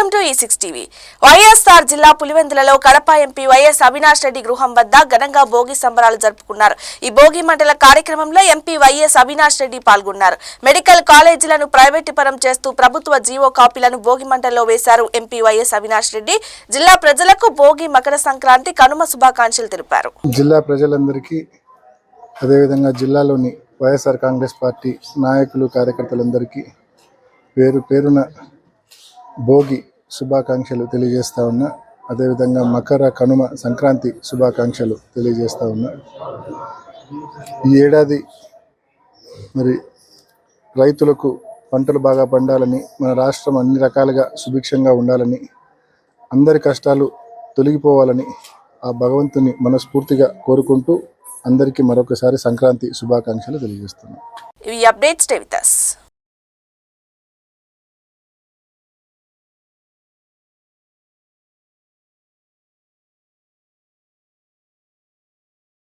ఈ six TV YSR జిల్లా పులివెందులలో కడప ఎంపీ వైఎస్ అవినాష్ రెడ్డి గృహం వద్ద ఘనంగా భోగి సంబరాలు జరుపుకున్నారు. ఈ భోగి మంటల కార్యక్రమంలో ఎంపీ వైఎస్ అవినాష్ రెడ్డి పాల్గొన్నారు. మెడికల్ కాలేజీలను ప్రైవేటీపరం చేస్తూ ప్రభుత్వ జీవో కాపీలను భోగి మంటల్లో వేశారు ఎంపీ వైఎస్ అవినాష్ రెడ్డి. జిల్లా ప్రజలకు భోగి మకర సంక్రాంతి కనుమ శుభాకాంక్షలు తెలిపారు. జిల్లా ప్రజలందరికీ అదేవిధంగా జిల్లాలోని వైఎస్ఆర్ కాంగ్రెస్ పార్టీ నాయకులు కార్యకర్తలందరికీ పేరు పేరున భోగి శుభాకాంక్షలు తెలియజేస్తా ఉన్నా. అదేవిధంగా మకర కనుమ సంక్రాంతి శుభాకాంక్షలు తెలియజేస్తా ఉన్నా. ఈ ఏడాది మరి రైతులకు పంటలు బాగా పండాలని మన రాష్ట్రం అన్ని రకాలుగా సుభిక్షంగా ఉండాలని అందరి కష్టాలు తొలగిపోవాలని ఆ భగవంతుని మనస్ఫూర్తిగా కోరుకుంటూ అందరికీ మరొకసారి సంక్రాంతి శుభాకాంక్షలు తెలియజేస్తున్నాను ఇవి అప్డేట్స్